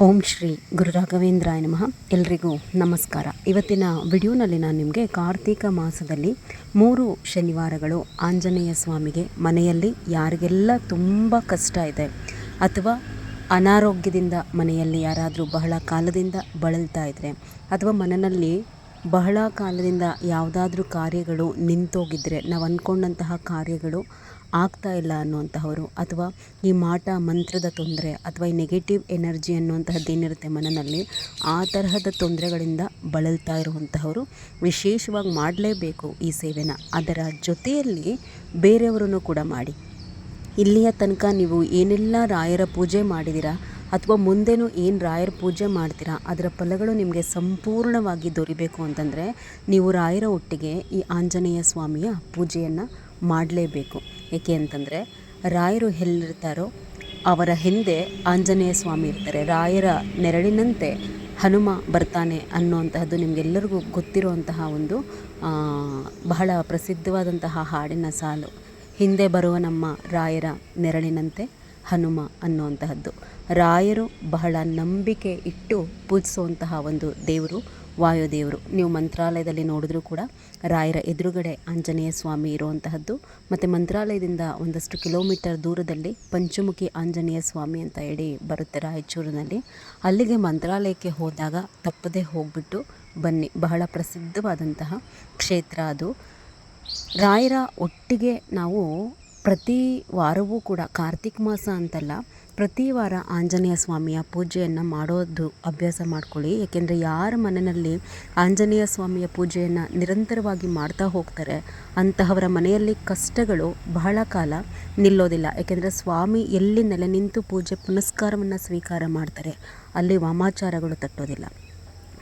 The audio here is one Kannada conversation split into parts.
ಓಂ ಶ್ರೀ ಗುರು ರಾಘವೇಂದ್ರಾಯ ನಮಃ. ಎಲ್ರಿಗೂ ನಮಸ್ಕಾರ. ಇವತ್ತಿನ ವಿಡಿಯೋನಲ್ಲಿ ನಾನು ನಿಮಗೆ ಕಾರ್ತೀಕ ಮಾಸದಲ್ಲಿ ಮೂರು ಶನಿವಾರಗಳು ಆಂಜನೇಯ ಸ್ವಾಮಿಗೆ ಮನೆಯಲ್ಲಿ ಯಾರಿಗೆಲ್ಲ ತುಂಬ ಕಷ್ಟ ಇದೆ ಅಥವಾ ಅನಾರೋಗ್ಯದಿಂದ ಮನೆಯಲ್ಲಿ ಯಾರಾದರೂ ಬಹಳ ಕಾಲದಿಂದ ಬಳಲ್ತಾ ಇದ್ದರೆ ಅಥವಾ ಮನೆಯಲ್ಲಿ ಬಹಳ ಕಾಲದಿಂದ ಯಾವುದಾದ್ರೂ ಕಾರ್ಯಗಳು ನಿಂತೋಗಿದ್ದರೆ ನಾವು ಅಂದ್ಕೊಂಡಂತಹ ಕಾರ್ಯಗಳು ಆಗ್ತಾ ಇಲ್ಲ ಅನ್ನುವಂತಹವರು ಅಥವಾ ಈ ಮಾಟ ಮಂತ್ರದ ತೊಂದರೆ ಅಥವಾ ಈ ನೆಗೆಟಿವ್ ಎನರ್ಜಿ ಅನ್ನುವಂತಹದ್ದು ಏನಿರುತ್ತೆ ಮನನಲ್ಲಿ, ಆ ತರಹದ ತೊಂದರೆಗಳಿಂದ ಬಳಲ್ತಾ ಇರುವಂತಹವರು ವಿಶೇಷವಾಗಿ ಮಾಡಲೇಬೇಕು ಈ ಸೇವೆನ. ಅದರ ಜೊತೆಯಲ್ಲಿ ಬೇರೆಯವರನ್ನು ಕೂಡ ಮಾಡಿ. ಇಲ್ಲಿಯ ತನಕ ನೀವು ಏನೆಲ್ಲ ರಾಯರ ಪೂಜೆ ಮಾಡಿದ್ದೀರಾ ಅಥವಾ ಮುಂದೆನೂ ಏನು ರಾಯರ ಪೂಜೆ ಮಾಡ್ತೀರಾ, ಅದರ ಫಲಗಳು ನಿಮಗೆ ಸಂಪೂರ್ಣವಾಗಿ ದೊರಿಬೇಕು ಅಂತಂದರೆ, ನೀವು ರಾಯರ ಒಟ್ಟಿಗೆ ಈ ಆಂಜನೇಯ ಸ್ವಾಮಿಯ ಪೂಜೆಯನ್ನು ಮಾಡಲೇಬೇಕು. ಏಕೆ ಅಂತಂದರೆ, ರಾಯರು ಎಲ್ಲಿರ್ತಾರೋ, ಅವರ ಹಿಂದೆ ಆಂಜನೇಯ ಸ್ವಾಮಿ ಇರ್ತಾರೆ. ರಾಯರ ನೆರಳಿನಂತೆ ಹನುಮ ಬರ್ತಾನೆ ಅನ್ನುವಂತಹದ್ದು ನಿಮಗೆಲ್ಲರಿಗೂ ಗೊತ್ತಿರುವಂತಹ ಒಂದು ಬಹಳ ಪ್ರಸಿದ್ಧವಾದಂತಹ ಹಾಡಿನ ಸಾಲು. ಹಿಂದೆ ಬರುವ ನಮ್ಮ ರಾಯರ ನೆರಳಿನಂತೆ ಹನುಮ ಅನ್ನುವಂತಹದ್ದು. ರಾಯರು ಬಹಳ ನಂಬಿಕೆ ಇಟ್ಟು ಪೂಜಿಸುವಂತಹ ಒಂದು ದೇವರು. ವಾಯುದೇವರು. ನೀವು ಮಂತ್ರಾಲಯದಲ್ಲಿ ನೋಡಿದ್ರೂ ಕೂಡ ರಾಯರ ಎದುರುಗಡೆ ಆಂಜನೇಯ ಸ್ವಾಮಿ ಇರುವಂತಹದ್ದು. ಮತ್ತು ಮಂತ್ರಾಲಯದಿಂದ ಒಂದಷ್ಟು ಕಿಲೋಮೀಟರ್ ದೂರದಲ್ಲಿ ಪಂಚಮುಖಿ ಆಂಜನೇಯ ಸ್ವಾಮಿ ಅಂತ ಹೇಳಿ ಬರುತ್ತೆ ರಾಯಚೂರಿನಲ್ಲಿ. ಅಲ್ಲಿಗೆ ಮಂತ್ರಾಲಯಕ್ಕೆ ಹೋದಾಗ ತಪ್ಪದೇ ಹೋಗ್ಬಿಟ್ಟು ಬನ್ನಿ. ಬಹಳ ಪ್ರಸಿದ್ಧವಾದಂತಹ ಕ್ಷೇತ್ರ ಅದು. ರಾಯರ ಒಟ್ಟಿಗೆ ನಾವು ಪ್ರತಿ ವಾರವೂ ಕೂಡ ಕಾರ್ತಿಕ ಮಾಸ ಅಂತಲ್ಲ ಪ್ರತಿ ವಾರ ಆಂಜನೇಯ ಸ್ವಾಮಿಯ ಪೂಜೆಯನ್ನು ಮಾಡೋದು ಅಭ್ಯಾಸ ಮಾಡ್ಕೊಳ್ಳಿ. ಏಕೆಂದರೆ ಯಾರ ಮನೆಯಲ್ಲಿ ಆಂಜನೇಯ ಸ್ವಾಮಿಯ ಪೂಜೆಯನ್ನು ನಿರಂತರವಾಗಿ ಮಾಡ್ತಾ ಹೋಗ್ತಾರೆ, ಅಂತಹವರ ಮನೆಯಲ್ಲಿ ಕಷ್ಟಗಳು ಬಹಳ ಕಾಲ ನಿಲ್ಲೋದಿಲ್ಲ. ಏಕೆಂದರೆ ಸ್ವಾಮಿ ಎಲ್ಲಿ ನೆಲೆ ನಿಂತು ಪೂಜೆ ಪುನಸ್ಕಾರವನ್ನು ಸ್ವೀಕಾರ ಮಾಡ್ತಾರೆ, ಅಲ್ಲಿ ವಾಮಾಚಾರಗಳು ತಟ್ಟೋದಿಲ್ಲ.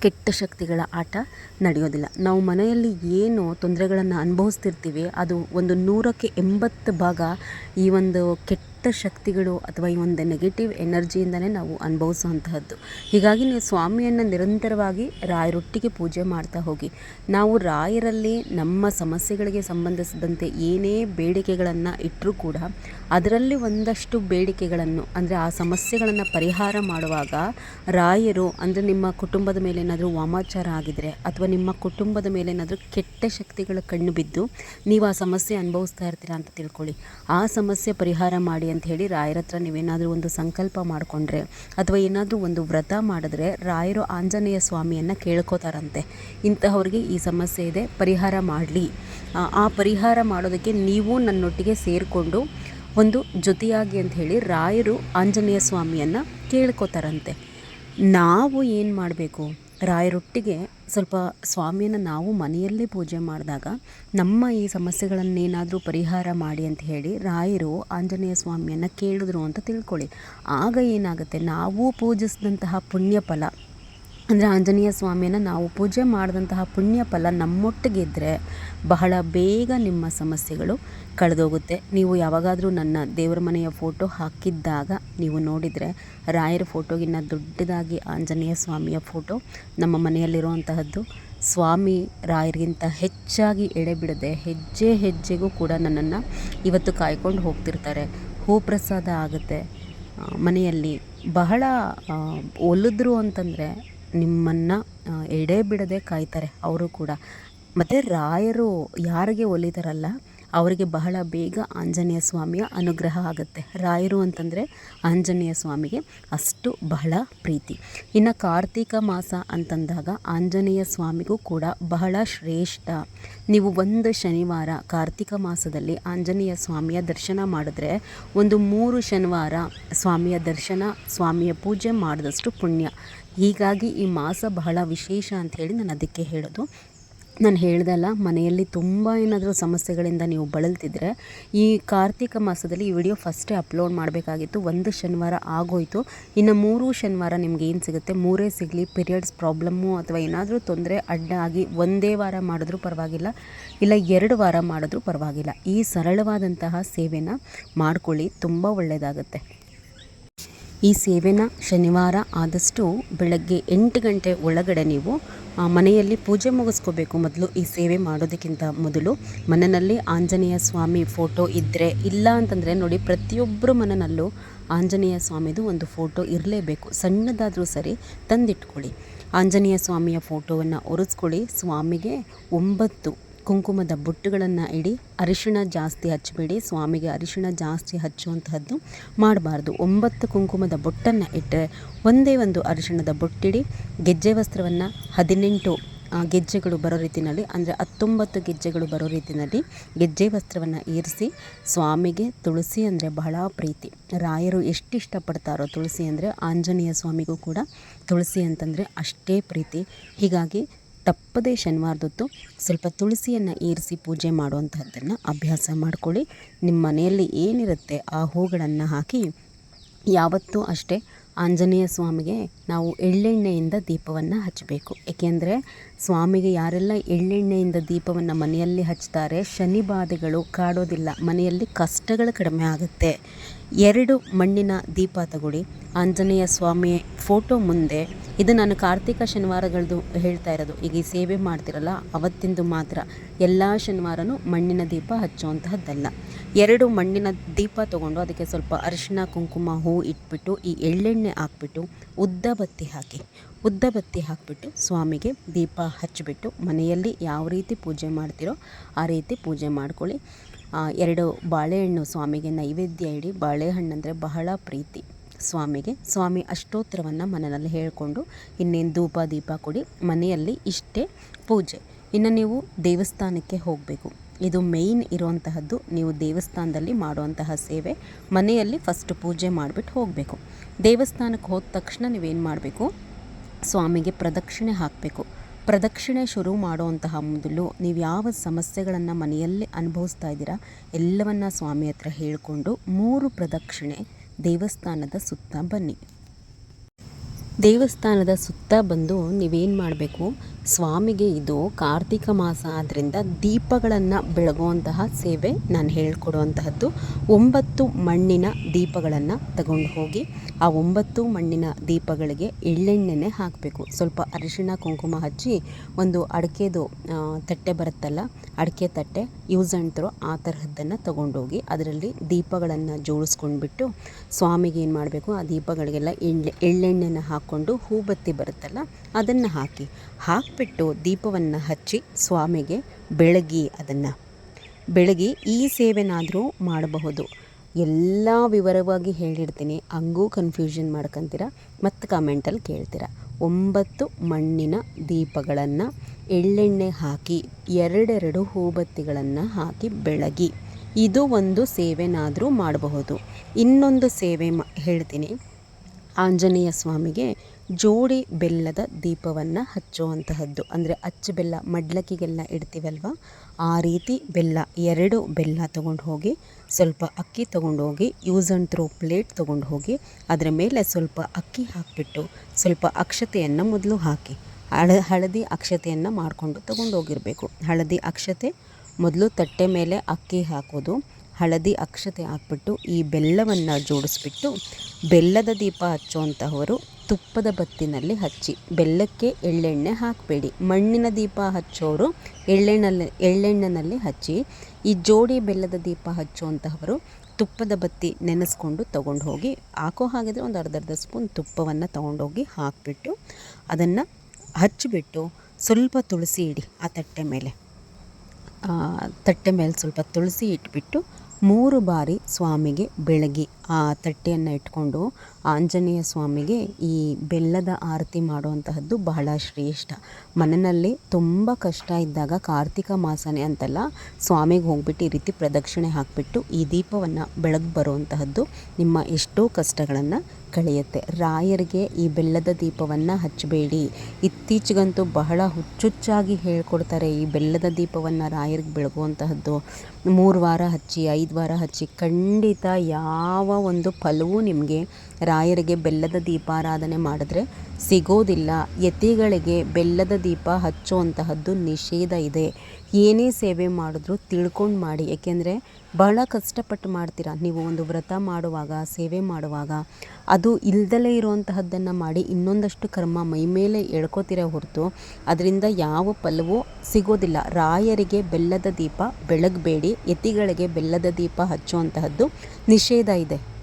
ಕೆಟ್ಟ ಶಕ್ತಿಗಳ ಆಟ ನಡೆಯೋದಿಲ್ಲ. ನಾವು ಮನೆಯಲ್ಲಿ ಏನು ತೊಂದರೆಗಳನ್ನು ಅನುಭವಿಸ್ತಿರ್ತೀವಿ, ಅದು ಒಂದು ನೂರಕ್ಕೆ ಎಂಬತ್ತು ಭಾಗ ಈ ಒಂದು ಕೆಟ್ಟ ಶಕ್ತಿಗಳು ಅಥವಾ ಈ ಒಂದು ನೆಗೆಟಿವ್ ಎನರ್ಜಿಯಿಂದಲೇ ನಾವು ಅನುಭವಿಸುವಂತಹದ್ದು. ಹೀಗಾಗಿ ನೀವು ಸ್ವಾಮಿಯನ್ನು ನಿರಂತರವಾಗಿ ರಾಯರೊಟ್ಟಿಗೆ ಪೂಜೆ ಮಾಡ್ತಾ ಹೋಗಿ. ನಾವು ರಾಯರಲ್ಲಿ ನಮ್ಮ ಸಮಸ್ಯೆಗಳಿಗೆ ಸಂಬಂಧಿಸಿದಂತೆ ಏನೇ ಬೇಡಿಕೆಗಳನ್ನು ಇಟ್ಟರೂ ಕೂಡ ಅದರಲ್ಲಿ ಒಂದಷ್ಟು ಬೇಡಿಕೆಗಳನ್ನು, ಅಂದರೆ ಆ ಸಮಸ್ಯೆಗಳನ್ನು ಪರಿಹಾರ ಮಾಡುವಾಗ ರಾಯರು, ಅಂದರೆ ನಿಮ್ಮ ಕುಟುಂಬದ ಮೇಲೆ ಏನಾದರೂ ವಾಮಾಚಾರ ಆಗಿದರೆ ಅಥವಾ ನಿಮ್ಮ ಕುಟುಂಬದ ಮೇಲೆ ಏನಾದರೂ ಕೆಟ್ಟ ಶಕ್ತಿಗಳ ಕಣ್ಣು ಬಿದ್ದು ನೀವು ಆ ಸಮಸ್ಯೆ ಅನುಭವಿಸ್ತಾ ಇರ್ತೀರಾ ಅಂತ ತಿಳ್ಕೊಳ್ಳಿ. ಆ ಸಮಸ್ಯೆ ಪರಿಹಾರ ಮಾಡಿ ಅಂತ ಹೇಳಿ ರಾಯರ ಹತ್ರ ನೀವೇನಾದರೂ ಒಂದು ಸಂಕಲ್ಪ ಮಾಡಿಕೊಂಡ್ರೆ ಅಥವಾ ಏನಾದರೂ ಒಂದು ವ್ರತ ಮಾಡಿದ್ರೆ ರಾಯರು ಆಂಜನೇಯ ಸ್ವಾಮಿಯನ್ನು ಕೇಳ್ಕೋತಾರಂತೆ. ಇಂತಹವ್ರಿಗೆ ಈ ಸಮಸ್ಯೆ ಇದೆ. ಪರಿಹಾರ ಮಾಡಲಿ. ಆ ಪರಿಹಾರ ಮಾಡೋದಕ್ಕೆ ನೀವು ನನ್ನೊಟ್ಟಿಗೆ ಸೇರಿಕೊಂಡು ಒಂದು ಜೊತೆಯಾಗಿ ಅಂತ ಹೇಳಿ ರಾಯರು ಆಂಜನೇಯ ಸ್ವಾಮಿಯನ್ನು ಕೇಳ್ಕೋತಾರಂತೆ. ನಾವು ಏನು ಮಾಡಬೇಕು? ರಾಯರೊಟ್ಟಿಗೆ ಸ್ವಲ್ಪ ಸ್ವಾಮಿಯನ್ನು ನಾವು ಮನೆಯಲ್ಲೇ ಪೂಜೆ ಮಾಡಿದಾಗ ನಮ್ಮ ಈ ಸಮಸ್ಯೆಗಳನ್ನೇನಾದರೂ ಪರಿಹಾರ ಮಾಡಿ ಅಂತ ಹೇಳಿ ರಾಯರು ಆಂಜನೇಯ ಸ್ವಾಮಿಯನ್ನು ಕೇಳಿದ್ರು ಅಂತ ತಿಳ್ಕೊಳ್ಳಿ. ಆಗ ಏನಾಗುತ್ತೆ? ನಾವು ಪೂಜಿಸಿದಂತಹ ಪುಣ್ಯ ಫಲ ಅಂದರೆ ಆಂಜನೇಯ ಸ್ವಾಮಿಯನ್ನು ನಾವು ಪೂಜೆ ಮಾಡಿದಂತಹ ಪುಣ್ಯ ಫಲ ನಮ್ಮೊಟ್ಟಿಗಿದ್ದರೆ ಬಹಳ ಬೇಗ ನಿಮ್ಮ ಸಮಸ್ಯೆಗಳು ಕಳೆದೋಗುತ್ತೆ. ನೀವು ಯಾವಾಗಾದರೂ ನನ್ನ ದೇವರ ಮನೆಯ ಫೋಟೋ ಹಾಕಿದ್ದಾಗ ನೀವು ನೋಡಿದರೆ ರಾಯರ ಫೋಟೋಗಿನ್ನ ದೊಡ್ಡದಾಗಿ ಆಂಜನೇಯ ಸ್ವಾಮಿಯ ಫೋಟೋ ನಮ್ಮ ಮನೆಯಲ್ಲಿರುವಂತಹದ್ದು. ಸ್ವಾಮಿ ರಾಯರಿಗಿಂತ ಹೆಚ್ಚಾಗಿ ಎಡೆ ಬಿಡದೆ ಹೆಜ್ಜೆ ಹೆಜ್ಜೆಗೂ ಕೂಡ ನನ್ನನ್ನು ಇವತ್ತು ಕಾಯ್ಕೊಂಡು ಹೋಗ್ತಿರ್ತಾರೆ. ಹೂ ಪ್ರಸಾದ ಆಗುತ್ತೆ ಮನೆಯಲ್ಲಿ ಬಹಳ ಒಲಿದ್ರು ಅಂತಂದರೆ ನಿಮ್ಮನ್ನು ಎಡೆ ಬಿಡದೆ ಕಾಯ್ತಾರೆ ಅವರು ಕೂಡ. ಮತ್ತು ರಾಯರು ಯಾರಿಗೆ ಒಲಿತಾರಲ್ಲ, ಅವರಿಗೆ ಬಹಳ ಬೇಗ ಆಂಜನೇಯ ಸ್ವಾಮಿಯ ಅನುಗ್ರಹ ಆಗುತ್ತೆ. ರಾಯರು ಅಂತಂದರೆ ಆಂಜನೇಯ ಸ್ವಾಮಿಗೆ ಅಷ್ಟು ಬಹಳ ಪ್ರೀತಿ. ಇನ್ನು ಕಾರ್ತಿಕ ಮಾಸ ಅಂತಂದಾಗ ಆಂಜನೇಯ ಸ್ವಾಮಿಗೂ ಕೂಡ ಬಹಳ ಶ್ರೇಷ್ಠ. ನೀವು ಒಂದು ಶನಿವಾರ ಕಾರ್ತಿಕ ಮಾಸದಲ್ಲಿ ಆಂಜನೇಯ ಸ್ವಾಮಿಯ ದರ್ಶನ ಮಾಡಿದ್ರೆ ಒಂದು ಮೂರು ಶನಿವಾರ ಸ್ವಾಮಿಯ ದರ್ಶನ, ಸ್ವಾಮಿಯ ಪೂಜೆ ಮಾಡಿದಷ್ಟು ಪುಣ್ಯ. ಹೀಗಾಗಿ ಈ ಮಾಸ ಬಹಳ ವಿಶೇಷ ಅಂಥೇಳಿ ನಾನು ಅದಕ್ಕೆ ಹೇಳೋದು. ನಾನು ಹೇಳ್ದಲ್ಲ, ಮನೆಯಲ್ಲಿ ತುಂಬ ಏನಾದರೂ ಸಮಸ್ಯೆಗಳಿಂದ ನೀವು ಬಳಲ್ತಿದ್ರೆ, ಈ ಕಾರ್ತಿಕ ಮಾಸದಲ್ಲಿ ಈ ವಿಡಿಯೋ ಫಸ್ಟೇ ಅಪ್ಲೋಡ್ ಮಾಡಬೇಕಾಗಿತ್ತು. ಒಂದು ಶನಿವಾರ ಆಗೋಯಿತು. ಇನ್ನು ಮೂರು ಶನಿವಾರ ನಿಮ್ಗೆ ಏನು ಸಿಗುತ್ತೆ? ಮೂರೇ ಸಿಗಲಿ, ಪೀರಿಯಡ್ಸ್ ಪ್ರಾಬ್ಲಮ್ಮು ಅಥವಾ ಏನಾದರೂ ತೊಂದರೆ ಅಡ್ಡ ಆಗಿ ಒಂದೇ ವಾರ ಮಾಡಿದ್ರೂ ಪರವಾಗಿಲ್ಲ, ಇಲ್ಲ ಎರಡು ವಾರ ಮಾಡಿದ್ರೂ ಪರವಾಗಿಲ್ಲ. ಈ ಸರಳವಾದಂತಹ ಸೇವೆನ ಮಾಡ್ಕೊಳ್ಳಿ, ತುಂಬ ಒಳ್ಳೆಯದಾಗುತ್ತೆ ಈ ಸೇವೆನ ಶನಿವಾರ ಆದಷ್ಟು ಬೆಳಗ್ಗೆ ಎಂಟು ಗಂಟೆ ಒಳಗಡೆ ನೀವು ಮನೆಯಲ್ಲಿ ಪೂಜೆ ಮುಗಿಸ್ಕೋಬೇಕು ಮೊದಲು ಈ ಸೇವೆ ಮಾಡೋದಕ್ಕಿಂತ ಮೊದಲು. ಮನೆಯಲ್ಲಿ ಆಂಜನೇಯ ಸ್ವಾಮಿ ಫೋಟೋ ಇದ್ದರೆ ಇಲ್ಲ ಅಂತಂದರೆ ನೋಡಿ ಪ್ರತಿಯೊಬ್ಬರು ಮನೆಯಲ್ಲೂ ಆಂಜನೇಯ ಸ್ವಾಮಿದು ಒಂದು ಫೋಟೋ ಇರಲೇಬೇಕು. ಸಣ್ಣದಾದರೂ ಸರಿ ತಂದಿಟ್ಕೊಳ್ಳಿ. ಆಂಜನೇಯ ಸ್ವಾಮಿಯ ಫೋಟೋವನ್ನು ಒರೆಸ್ಕೊಳ್ಳಿ. ಸ್ವಾಮಿಗೆ ಒಂಬತ್ತು ಕುಂಕುಮದ ಬೊಟ್ಟುಗಳನ್ನು ಇಡಿ, ಅರಿಶಿಣ ಜಾಸ್ತಿ ಹಚ್ಚಬೇಡಿ ಸ್ವಾಮಿಗೆ ಅರಿಶಿಣ ಜಾಸ್ತಿ ಹಚ್ಚುವಂತಹದ್ದು ಮಾಡಬಾರ್ದು. ಒಂಬತ್ತು ಕುಂಕುಮದ ಬೊಟ್ಟನ್ನು ಇಟ್ಟರೆ ಒಂದೇ ಒಂದು ಅರಿಶಿಣದ ಬುಟ್ಟಿಡಿ, ಗೆಜ್ಜೆ ವಸ್ತ್ರವನ್ನು ಹದಿನೆಂಟು ಗೆಜ್ಜೆಗಳು ಬರೋ ರೀತಿಯಲ್ಲಿ ಅಂದರೆ ಹತ್ತೊಂಬತ್ತು ಗೆಜ್ಜೆಗಳು ಬರೋ ರೀತಿಯಲ್ಲಿ ಗೆಜ್ಜೆ ವಸ್ತ್ರವನ್ನು ಏರಿಸಿ ಸ್ವಾಮಿಗೆ ತುಳಸಿ ಅಂದರೆ ಬಹಳ ಪ್ರೀತಿ. ರಾಯರು ಎಷ್ಟು ಇಷ್ಟಪಡ್ತಾರೋ ತುಳಸಿ ಅಂದರೆ ಆಂಜನೇಯ ಸ್ವಾಮಿಗೂ ಕೂಡ ತುಳಸಿ ಅಂತಂದರೆ ಅಷ್ಟೇ ಪ್ರೀತಿ. ಹೀಗಾಗಿ ತಪ್ಪದೇ ಶನಿವಾರದೊತ್ತು ಸ್ವಲ್ಪ ತುಳಸಿಯನ್ನು ಏರಿಸಿ ಪೂಜೆ ಮಾಡುವಂಥದ್ದನ್ನು ಅಭ್ಯಾಸ ಮಾಡಿಕೊಳ್ಳಿ. ನಿಮ್ಮ ಮನೆಯಲ್ಲಿ ಏನಿರುತ್ತೆ ಆ ಹೂಗಳನ್ನು ಹಾಕಿ ಯಾವತ್ತೂ ಅಷ್ಟೇ ಆಂಜನೇಯ ಸ್ವಾಮಿಗೆ ನಾವು ಎಳ್ಳೆಣ್ಣೆಯಿಂದ ದೀಪವನ್ನು ಹಚ್ಚಬೇಕು. ಏಕೆಂದರೆ ಸ್ವಾಮಿಗೆ ಯಾರೆಲ್ಲ ಎಳ್ಳೆಣ್ಣೆಯಿಂದ ದೀಪವನ್ನು ಮನೆಯಲ್ಲಿ ಹಚ್ತಾರೆ, ಶನಿ ಬಾಧೆಗಳು ಕಾಡೋದಿಲ್ಲ, ಮನೆಯಲ್ಲಿ ಕಷ್ಟಗಳು ಕಡಿಮೆ ಆಗುತ್ತೆ. ಎರಡು ಮಣ್ಣಿನ ದೀಪ ತಗೊಳ್ಳಿ. ಆಂಜನೇಯ ಸ್ವಾಮಿ ಫೋಟೋ ಮುಂದೆ ಇದು ನಾನು ಕಾರ್ತಿಕ ಶನಿವಾರಗಳದ್ದು ಹೇಳ್ತಾ ಇರೋದು. ಈಗ ಈ ಸೇವೆ ಮಾಡ್ತಿರಲ್ಲ, ಅವತ್ತಿಂದು ಮಾತ್ರ ಎಲ್ಲ ಶನಿವಾರನೂ ಮಣ್ಣಿನ ದೀಪ ಹಚ್ಚುವಂತಹದ್ದಲ್ಲ. ಎರಡು ಮಣ್ಣಿನ ದೀಪ ತಗೊಂಡು ಅದಕ್ಕೆ ಸ್ವಲ್ಪ ಅರಿಶಿನ ಕುಂಕುಮ, ಹೂ ಇಟ್ಬಿಟ್ಟು, ಈ ಎಳ್ಳೆಣ್ಣೆ ಹಾಕ್ಬಿಟ್ಟು, ಉದ್ದ ಬತ್ತಿ ಹಾಕಿ, ಉದ್ದ ಬತ್ತಿ ಹಾಕಿಬಿಟ್ಟು ಸ್ವಾಮಿಗೆ ದೀಪ ಹಚ್ಚಿಬಿಟ್ಟು ಮನೆಯಲ್ಲಿ ಯಾವ ರೀತಿ ಪೂಜೆ ಮಾಡ್ತಿರೋ ಆ ರೀತಿ ಪೂಜೆ ಮಾಡ್ಕೊಳ್ಳಿ. ಎರಡು ಬಾಳೆಹಣ್ಣು ಸ್ವಾಮಿಗೆ ನೈವೇದ್ಯ ಇಡಿ ಬಾಳೆಹಣ್ಣು ಅಂದರೆ ಬಹಳ ಪ್ರೀತಿ. ಸ್ವಾಮಿಗೆ, ಸ್ವಾಮಿ, ಅಷ್ಟೋತ್ತರವನ್ನು ಮನೆಯಲ್ಲಿ ಹೇಳಿಕೊಂಡು ಇನ್ನೇನು ಧೂಪ, ದೀಪ ಕೊಡಿ, ಮನೆಯಲ್ಲಿ ಇಷ್ಟೇ ಪೂಜೆ. ಇನ್ನು ನೀವು ದೇವಸ್ಥಾನಕ್ಕೆ ಹೋಗಬೇಕು. ಇದು ಮೇಯ್ನ್ ಇರುವಂತಹದ್ದು. ನೀವು ದೇವಸ್ಥಾನದಲ್ಲಿ ಮಾಡುವಂತಹ ಸೇವೆ. ಮನೆಯಲ್ಲಿ ಫಸ್ಟ್ ಪೂಜೆ ಮಾಡಿಬಿಟ್ಟು ಹೋಗಬೇಕು. ದೇವಸ್ಥಾನಕ್ಕೆ ಹೋದ ತಕ್ಷಣ ನೀವೇನು ಮಾಡಬೇಕು? ಸ್ವಾಮಿಗೆ ಪ್ರದಕ್ಷಿಣೆ ಹಾಕಬೇಕು. ಪ್ರದಕ್ಷಿಣೆ ಶುರು ಮಾಡುವಂತಹ ಮೊದಲು ನೀವು ಯಾವ ಸಮಸ್ಯೆಗಳನ್ನು ಮನೆಯಲ್ಲಿ ಅನುಭವಿಸ್ತಾ ಇದ್ದೀರಾ, ಎಲ್ಲವನ್ನ ಸ್ವಾಮಿ ಹತ್ರ ಹೇಳಿಕೊಂಡು ಮೂರು ಪ್ರದಕ್ಷಿಣೆ ದೇವಸ್ಥಾನದ ಸುತ್ತ ಬನ್ನಿ. ದೇವಸ್ಥಾನದ ಸುತ್ತ ಬಂದು ನೀವೇನು ಮಾಡಬೇಕು? ಸ್ವಾಮಿಗೆ ಇದು ಕಾರ್ತಿಕ ಮಾಸ ಆದ್ದರಿಂದ ದೀಪಗಳನ್ನು ಬೆಳಗುವಂತಹ ಸೇವೆ ನಾನು ಹೇಳಿಕೊಡುವಂತಹದ್ದು. ಒಂಬತ್ತು ಮಣ್ಣಿನ ದೀಪಗಳನ್ನು ತಗೊಂಡು ಹೋಗಿ ಆ ಒಂಬತ್ತು ಮಣ್ಣಿನ ದೀಪಗಳಿಗೆ ಎಳ್ಳೆಣ್ಣೆನೆ ಹಾಕಬೇಕು. ಸ್ವಲ್ಪ ಅರಿಶಿಣ, ಕುಂಕುಮ ಹಚ್ಚಿ ಒಂದು ಅಡಿಕೆದು ತಟ್ಟೆ ಬರುತ್ತಲ್ಲ, ಅಡಿಕೆ ತಟ್ಟೆ, ಯೂಸ್ ಆ್ಯಂಡ್ ಆ ತರಹದ್ದನ್ನು ತಗೊಂಡೋಗಿ ಅದರಲ್ಲಿ ದೀಪಗಳನ್ನು ಜೋಡಿಸ್ಕೊಂಡ್ಬಿಟ್ಟು ಸ್ವಾಮಿಗೆ ಏನು ಮಾಡಬೇಕು? ಆ ದೀಪಗಳಿಗೆಲ್ಲ ಎಳ್ಳೆ, ಎಳ್ಳೆಣ್ಣೆನ ಹಾಕ್ಕೊಂಡು ಹೂಬತ್ತಿ ಬರುತ್ತಲ್ಲ, ಅದನ್ನು ಹಾಕಿ. ಹಾಕಿಬಿಟ್ಟು ದೀಪವನ್ನು ಹಚ್ಚಿ ಸ್ವಾಮಿಗೆ ಬೆಳಗಿ ಅದನ್ನು. ಬೆಳಗಿ ಈ ಸೇವೆನಾದರೂ ಮಾಡಬಹುದು. ಎಲ್ಲ ವಿವರವಾಗಿ ಹೇಳಿರ್ತೀನಿ. ಹಂಗೂ ಕನ್ಫ್ಯೂಷನ್ ಮಾಡ್ಕೊತೀರ? ಮತ್ತು ಕಮೆಂಟಲ್ಲಿ ಕೇಳ್ತೀರ? ಒಂಬತ್ತು ಮಣ್ಣಿನ ದೀಪಗಳನ್ನು ಎಳ್ಳೆಣ್ಣೆ ಹಾಕಿ, ಎರಡೆರಡು ಹೂಬತ್ತಿಗಳನ್ನು ಹಾಕಿ ಬೆಳಗಿ. ಇದು ಒಂದು ಸೇವೆನಾದರೂ ಮಾಡಬಹುದು. ಇನ್ನೊಂದು ಸೇವೆ ಮ, ಹೇಳ್ತೀನಿ. ಆಂಜನೇಯ ಸ್ವಾಮಿಗೆ ಜೋಡಿ ಬೆಲ್ಲದ ದೀಪವನ್ನು ಹಚ್ಚುವಂತಹದ್ದು. ಅಂದರೆ ಅಚ್ಚು ಬೆಲ್ಲ ಮಡ್ಲಕ್ಕಿಗೆಲ್ಲ ಇಡ್ತೀವಲ್ವ? ಆ ರೀತಿ ಬೆಲ್ಲ, ಎರಡು ಬೆಲ್ಲ ತಗೊಂಡು ಹೋಗಿ, ಸ್ವಲ್ಪ ಅಕ್ಕಿ ತಗೊಂಡು ಹೋಗಿ ಯೂಸ್ ಆ್ಯಂಡ್ ಥ್ರೋ ಪ್ಲೇಟ್ ತೊಗೊಂಡು ಹೋಗಿ, ಅದರ ಮೇಲೆ ಸ್ವಲ್ಪ ಅಕ್ಕಿ ಹಾಕಿಬಿಟ್ಟು, ಸ್ವಲ್ಪ ಅಕ್ಷತೆಯನ್ನು ಮೊದಲು ಹಾಕಿ, ಹಳ, ಹಳದಿ ಅಕ್ಷತೆಯನ್ನು ಮಾಡಿಕೊಂಡು ತೊಗೊಂಡು ಹೋಗಿರಬೇಕು. ಹಳದಿ ಅಕ್ಷತೆ ಮೊದಲು ತಟ್ಟೆ ಮೇಲೆ ಅಕ್ಕಿ ಹಾಕೋದು ಹಳದಿ ಅಕ್ಷತೆ ಹಾಕ್ಬಿಟ್ಟು ಈ ಬೆಲ್ಲವನ್ನು ಜೋಡಿಸ್ಬಿಟ್ಟು ಬೆಲ್ಲದ ದೀಪ ಹಚ್ಚುವಂತಹವರು ತುಪ್ಪದ ಬತ್ತಿನಲ್ಲಿ ಹಚ್ಚಿ, ಬೆಲ್ಲಕ್ಕೆ ಎಳ್ಳೆಣ್ಣೆ ಹಾಕಬೇಡಿ. ಮಣ್ಣಿನ ದೀಪ ಹಚ್ಚೋರು ಎಳ್ಳೆಣ್ಣಲ್ಲಿ ಎಳ್ಳೆಣ್ಣೆಯಲ್ಲಿ ಹಚ್ಚಿ, ಈ ಜೋಡಿ ಬೆಲ್ಲದ ದೀಪ ಹಚ್ಚುವಂತಹವರು ತುಪ್ಪದ ಬತ್ತಿ ನೆನೆಸ್ಕೊಂಡು ತೊಗೊಂಡು ಹೋಗಿ ಹಾಕೋ ಹಾಗಿದ್ರೆ ಒಂದು ಅರ್ಧ ಅರ್ಧ ಸ್ಪೂನ್ ತುಪ್ಪವನ್ನು ತೊಗೊಂಡೋಗಿ ಹಾಕಿಬಿಟ್ಟು ಅದನ್ನು ಹಚ್ಚಿಬಿಟ್ಟು ಸ್ವಲ್ಪ ತುಳಸಿ ಇಡಿ ಆ ತಟ್ಟೆ ಮೇಲೆ. ತಟ್ಟೆ ಮೇಲೆ ಸ್ವಲ್ಪ ತುಳಸಿ ಇಟ್ಬಿಟ್ಟು ಮೂರು ಬಾರಿ ಸ್ವಾಮಿಗೆ ಬೆಳಗಿ ಆ ತಟ್ಟೆಯನ್ನು ಇಟ್ಕೊಂಡು ಆಂಜನೇಯ ಸ್ವಾಮಿಗೆ ಈ ಬೆಲ್ಲದ ಆರತಿ ಮಾಡುವಂತಹದ್ದು ಬಹಳ ಶ್ರೇಷ್ಠ. ಮನೆಯಲ್ಲಿ ತುಂಬ ಕಷ್ಟ ಇದ್ದಾಗ ಕಾರ್ತಿಕ ಮಾಸನೇ ಅಂತಲ್ಲ ಸ್ವಾಮಿಗೆ ಹೋಗ್ಬಿಟ್ಟು ಈ ರೀತಿ ಪ್ರದಕ್ಷಿಣೆ ಹಾಕಿಬಿಟ್ಟು ಈ ದೀಪವನ್ನು ಬೆಳಗ್ಗೆ ಬರುವಂತಹದ್ದು ನಿಮ್ಮ ಎಷ್ಟೋ ಕಷ್ಟಗಳನ್ನು ಕಳೆಯುತ್ತೆ. ರಾಯರಿಗೆ ಈ ಬೆಲ್ಲದ ದೀಪವನ್ನು ಹಚ್ಚಬೇಡಿ. ಇತ್ತೀಚೆಗಂತೂ ಬಹಳ ಹುಚ್ಚುಚ್ಚಾಗಿ ಹೇಳ್ಕೊಡ್ತಾರೆ ಈ ಬೆಲ್ಲದ ದೀಪವನ್ನು ರಾಯರಿಗೆ ಬೆಳಗುವಂತಹದ್ದು. ಮೂರು ವಾರ ಹಚ್ಚಿ, ಐದು ವಾರ ಹಚ್ಚಿ ಖಂಡಿತ ಯಾವ ಒಂದು ಫಲವೂ ನಿಮಗೆ ರಾಯರಿಗೆ ಬೆಲ್ಲದ ದೀಪಾರಾಧನೆ ಮಾಡಿದ್ರೆ ಸಿಗೋದಿಲ್ಲ. ಯತಿಗಳಿಗೆ ಬೆಲ್ಲದ ದೀಪ ಹಚ್ಚುವಂತಹದ್ದು ನಿಷೇಧ ಇದೆ. ಏನೇ ಸೇವೆ ಮಾಡಿದ್ರೂ ತಿಳ್ಕೊಂಡು ಮಾಡಿ. ಏಕೆಂದರೆ ಬಹಳ ಕಷ್ಟಪಟ್ಟು ಮಾಡ್ತೀರಾ? ನೀವು ಒಂದು ವ್ರತ ಮಾಡುವಾಗ, ಸೇವೆ ಮಾಡುವಾಗ, ಅದು ಇಲ್ದಲೇ ಇರುವಂತಹದ್ದನ್ನು ಮಾಡಿ ಇನ್ನೊಂದಷ್ಟು ಕರ್ಮ ಮೈಮೇಲೆ ಎಳ್ಕೋತಿರೋ ಹೊರತು ಅದರಿಂದ ಯಾವ ಫಲವೂ ಸಿಗೋದಿಲ್ಲ. ರಾಯರಿಗೆ ಬೆಲ್ಲದ ದೀಪ, ಬೆಳಗಬೇಡಿ, ಯತಿಗಳಿಗೆ ಬೆಲ್ಲದ ದೀಪ ಹಚ್ಚುವಂತಹದ್ದು ನಿಷೇಧ ಇದೆ.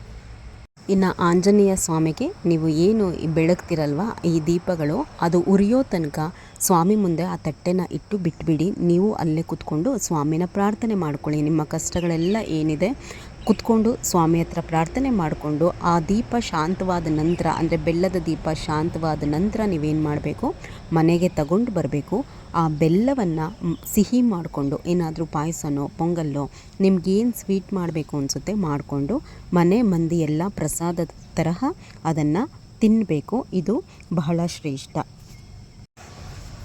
ಇನ್ನು ಆಂಜನೇಯ ಸ್ವಾಮಿಗೆ ನೀವು ಏನು ಬೆಳಗ್ತಿರಲ್ವ, ಈ ದೀಪಗಳು, ಅದು ಉರಿಯೋ ತನಕ ಸ್ವಾಮಿ ಮುಂದೆ ಆ ತಟ್ಟೆನ ಇಟ್ಟು ಬಿಟ್ಬಿಡಿ, ನೀವು ಅಲ್ಲೇ ಕುತ್ಕೊಂಡು ಸ್ವಾಮಿನ ಪ್ರಾರ್ಥನೆ ಮಾಡ್ಕೊಳ್ಳಿ. ನಿಮ್ಮ ಕಷ್ಟಗಳೆಲ್ಲ ಏನಿದೆ ಕುತ್ಕೊಂಡು ಸ್ವಾಮಿ ಹತ್ರ ಪ್ರಾರ್ಥನೆ ಮಾಡಿಕೊಂಡು ಆ ದೀಪ ಶಾಂತವಾದ ನಂತರ, ಅಂದರೆ ಬೆಲ್ಲದ ದೀಪ ಶಾಂತವಾದ ನಂತರ ನೀವೇನು ಮಾಡಬೇಕು? ಮನೆಗೆ ತಗೊಂಡು ಬರಬೇಕು. ಆ ಬೆಲ್ಲವನ್ನು ಸಿಹಿ ಮಾಡಿಕೊಂಡು, ಏನಾದರೂ ಪಾಯಸನೋ, ಪೊಂಗಲ್ಲೋ, ನಿಮ್ಗೇನು ಸ್ವೀಟ್ ಮಾಡಬೇಕು ಅನಿಸುತ್ತೆ ಮಾಡಿಕೊಂಡು ಮನೆ ಮಂದಿ ಎಲ್ಲ ಪ್ರಸಾದದ ತರಹ ಅದನ್ನು ತಿನ್ನಬೇಕು ಇದು ಬಹಳ ಶ್ರೇಷ್ಠ.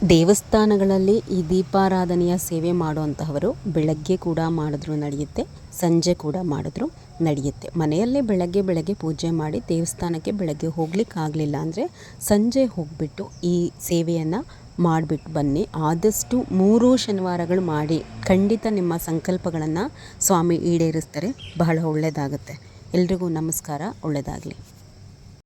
ದೇವಸ್ಥಾನಗಳಲ್ಲಿ ಈ ದೀಪಾರಾಧನೆಯ ಸೇವೆ ಮಾಡುವಂತಹವರು ಬೆಳಗ್ಗೆ ಕೂಡ ಮಾಡಿದ್ರು ನಡೆಯುತ್ತೆ, ಸಂಜೆ ಕೂಡ ಮಾಡಿದ್ರು ನಡೆಯುತ್ತೆ. ಮನೆಯಲ್ಲೇ ಬೆಳಗ್ಗೆ ಬೆಳಗ್ಗೆ ಪೂಜೆ ಮಾಡಿ ದೇವಸ್ಥಾನಕ್ಕೆ ಬೆಳಗ್ಗೆ ಹೋಗ್ಲಿಕ್ಕೆ ಆಗಲಿಲ್ಲ ಅಂದರೆ ಸಂಜೆ ಹೋಗಿಬಿಟ್ಟು ಈ ಸೇವೆಯನ್ನು ಮಾಡಿಬಿಟ್ಟು ಬನ್ನಿ. ಆದಷ್ಟು ಮೂರು ಶನಿವಾರಗಳು ಮಾಡಿ ಖಂಡಿತ ನಿಮ್ಮ ಸಂಕಲ್ಪಗಳನ್ನು ಸ್ವಾಮಿ ಈಡೇರಿಸ್ತಾರೆ. ಬಹಳ ಒಳ್ಳೆಯದಾಗುತ್ತೆ ಎಲ್ರಿಗೂ ನಮಸ್ಕಾರ ಒಳ್ಳೆಯದಾಗಲಿ